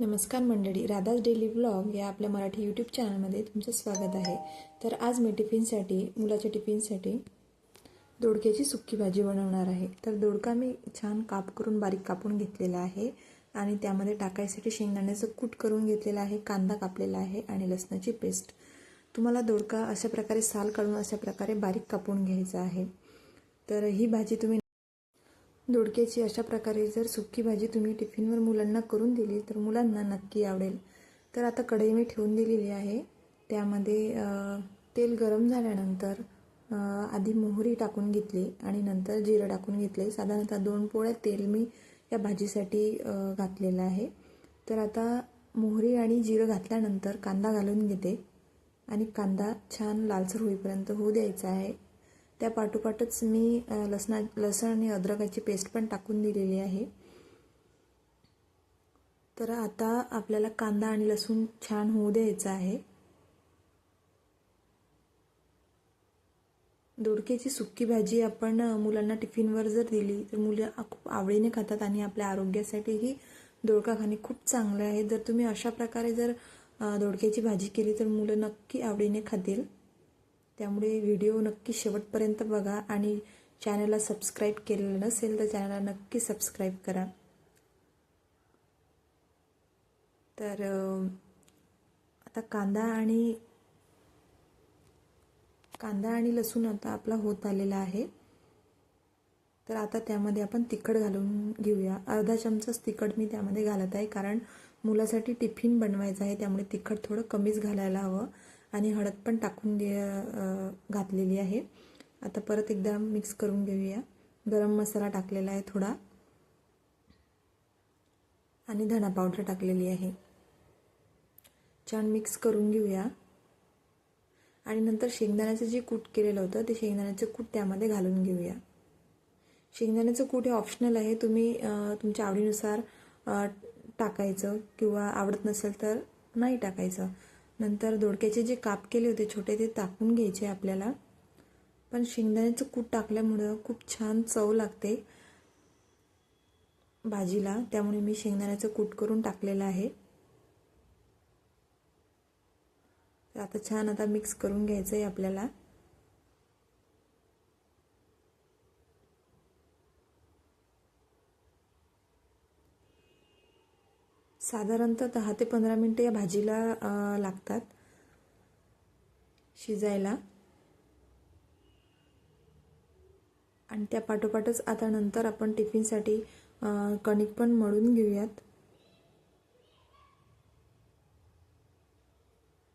नमस्कार मंडळी Radha's daily blog या आपल्या मराठी यूट्यूब चॅनलमध्ये तुमचं स्वागत आहे. तर आज मी टिफिनसाठी मुलाच्या टिफिनसाठी दोडक्याची सुक्की भाजी बनवणार आहे. तर दोडका मी छान काप करून बारीक कापून घेतलेला आहे आणि त्यामध्ये टाकायसाठी शेंगदाण्याचं कूट करून घेतलेलं आहे कांदा कापलेला आहे आणि लसणाची पेस्ट. तुम्हाला दोडका अशा प्रकारे साल काढून अशा प्रकारे बारीक कापून घ्यायचा आहे. तर ही भाजी तुम्ही दोडक्याची अशा प्रकारे जर सुकी भाजी तुम्ही टिफिनवर मुलांना करून दिली तर मुलांना नक्की आवडेल. तर आता कढई मी ठेवून दिलेली आहे. त्यामध्ये तेल गरम झाल्यानंतर आधी मोहरी टाकून घेतली आणि नंतर जिरं टाकून घेतले. साधारणतः दोन पोळ्या तेल मी या भाजीसाठी घातलेलं आहे. तर आता मोहरी आणि जिरं घातल्यानंतर कांदा घालून घेते. आणि कांदा छान लालसर होईपर्यंत होऊ द्यायचा आहे. त्या पाठोपाठच मी लसणा लसण आणि अद्रकाची पेस्ट पण टाकून दिलेली आहे. तर आता आपल्याला कांदा आणि लसूण छान होऊ द्यायचा आहे. दोडक्याची सुक्की भाजी आपण मुलांना टिफिनवर जर दिली तर मुलं खूप आवडीने खातात आणि आपल्या आरोग्यासाठीही दोडका खाणे खूप चांगलं आहे. जर तुम्ही अशा प्रकारे जर दोडक्याची भाजी केली तर मुलं नक्की आवडीने खातील. त्यामुळे व्हिडिओ नक्की शेवटपर्यंत बघा आणि चॅनलला सबस्क्राईब केलेलं नसेल तर चॅनलला नक्की सबस्क्राईब करा. तर आता कांदा आणि कांदा आणि लसूण आता आपला होत आलेला आहे. तर आता त्यामध्ये आपण तिखट घालून घेऊया. अर्धा चमचाच तिखट मी त्यामध्ये घालत आहे कारण मुलासाठी टिफिन बनवायचं आहे त्यामुळे तिखट थोडं कमीच घालायला हवं. आणि हळद पण टाकून दे घातलेली आहे. आता परत एकदा मिक्स करून घेऊया. गरम मसाला टाकलेला आहे थोडा. आणि धणा पावडर टाकलेली आहे. छान मिक्स करून घेऊया. आणि नंतर शेंगदाण्याचं जे कूट केलेलं होतं ते शेंगदाण्याचं कूट त्यामध्ये घालून घेऊया. शेंगदाण्याचं कूट हे ऑप्शनल आहे. तुम्ही तुमच्या आवडीनुसार टाकायचं किंवा आवडत नसेल तर नाही टाकायचं. नंतर दोडक्याचे जे काप केले होते छोटे ते टाकून घ्यायचे आपल्याला. पण शेंगदाण्याचं कूट टाकल्यामुळं खूप छान चव लागते भाजीला. त्यामुळे मी शेंगदाण्याचं कूट करून टाकलेलं आहे. आता छान आता मिक्स करून घ्यायचं आहे आपल्याला. साधारणतः दहा ते पंधरा मिनटं या भाजीला लागतात शिजायला. आणि त्या पाठोपाठच आता नंतर आपण टिफिनसाठी कणिक पण मळून घेऊयात.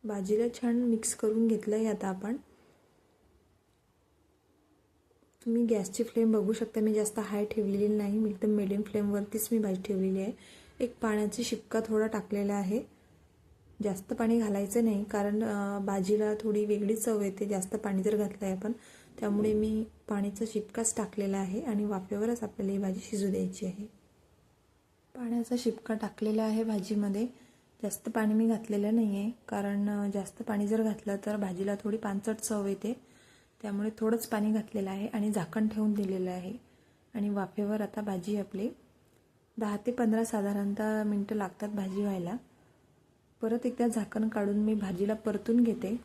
भाजीला छान मिक्स करून घेतलं आहे आता आपण. तुम्ही गॅसची फ्लेम बघू शकता. मी जास्त हाय ठेवलेली नाही. मी एकदम मिडियम फ्लेमवरतीच मी भाजी ठेवलेली आहे. एक पाण्याची शिपका थोडा टाकलेला आहे. जास्त पाणी घालायचं नाही कारण भाजीला थोडी वेगळी चव येते. जास्त पाणी जर घातलं आहे आपण त्यामुळे मी पाण्याचा शिपकाच टाकलेला आहे आणि वाफेवरच आपल्याला ही भाजी शिजू द्यायची आहे. पाण्याचा शिपका टाकलेला आहे भाजीमध्ये. जास्त पाणी मी घातलेलं नाही आहे कारण जास्त पाणी जर घातलं तर भाजीला थोडी पानचट चव येते. त्यामुळे थोडंच पाणी घातलेलं आहे आणि झाकण ठेवून दिलेलं आहे. आणि वाफेवर आता भाजी आपली दहा ते पंधरा साधारणतः मिनटं लागतात भाजी व्हायला. परत एकदा झाकण काढून मी भाजीला परतून घेते.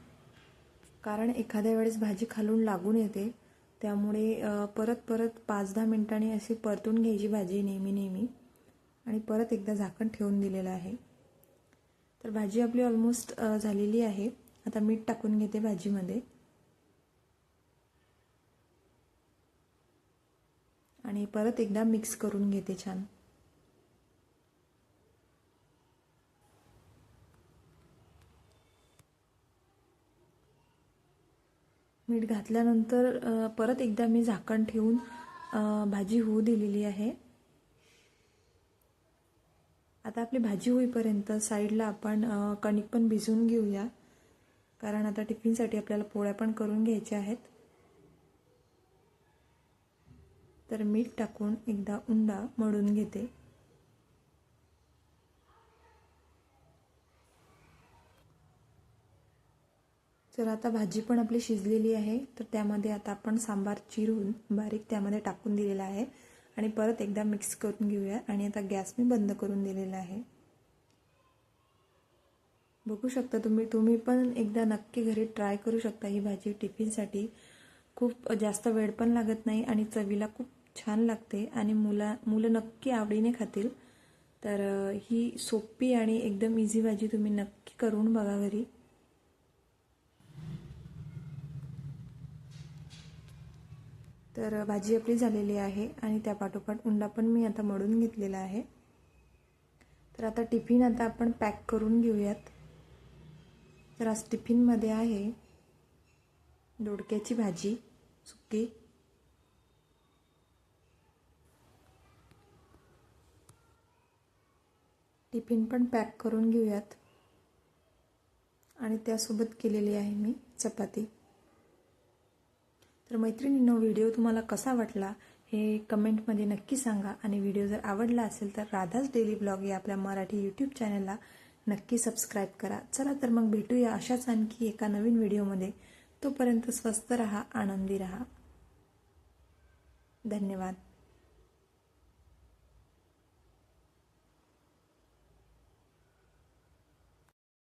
कारण एखाद्या वेळेस भाजी खालून लागून येते. त्यामुळे परत परत पाच दहा मिनटांनी अशी परतून घ्यायची भाजी नेहमी नेहमी. आणि परत एकदा झाकण ठेवून दिलेलं आहे. तर भाजी आपली ऑलमोस्ट झालेली आहे. आता मीठ टाकून घेते भाजीमध्ये. आणि परत एकदा मिक्स करून घेते छान. मीठ घातल्यानंतर परत एकदा मी झाकण ठेवून भाजी होऊ दिलेली आहे. आता आपली भाजी होईपर्यंत साईडला आपण कणिक पण भिजवून घेऊया. कारण आता टिफिनसाठी आपल्याला पोळ्या पण करून घ्यायच्या आहेत. तर मीठ टाकून एकदा उंडा मळून घेते. तर आता भाजी पण आपली शिजलेली आहे. तर त्यामध्ये आता आपण सांबार चिरून बारीक त्यामध्ये टाकून दिलेला आहे. आणि परत एकदा मिक्स करून घेऊया. आणि आता गॅस मी बंद करून दिलेला आहे. बघू शकता तुम्ही तुम्ही पण एकदा नक्की घरी ट्राय करू शकता ही भाजी टिफिनसाठी खूप जास्त वेळ पण लागत नाही आणि चवीला खूप छान लागते आणि मुला मुलं नक्की आवडीने खातील. तर ही सोपी आणि एकदम इझी भाजी तुम्ही नक्की करून बघा घरी. तर भाजी आपली झालेली आहे आणि त्या पाठोपाठ उंडा पण मी आता मळून घेतलेला आहे. तर आता टिफिन आता आपण पॅक करून घेऊयात. तर आज टिफिनमध्ये आहे दोडक्याची भाजी सुकी. टिफिन पण पॅक करून घेऊयात. आणि त्यासोबत केलेली आहे मी चपाती. तर मैत्रिणींनो व्हिडिओ तुम्हाला कसा वाटला हे कमेंटमध्ये नक्की सांगा. आणि व्हिडिओ जर आवडला असेल तर राधाच डेली ब्लॉग या आपल्या मराठी यूट्यूब चॅनलला नक्की सबस्क्राईब करा. चला तर मग भेटूया अशाच आणखी एका नवीन व्हिडिओमध्ये. तोपर्यंत स्वस्त रहा आनंदी रहा. धन्यवाद.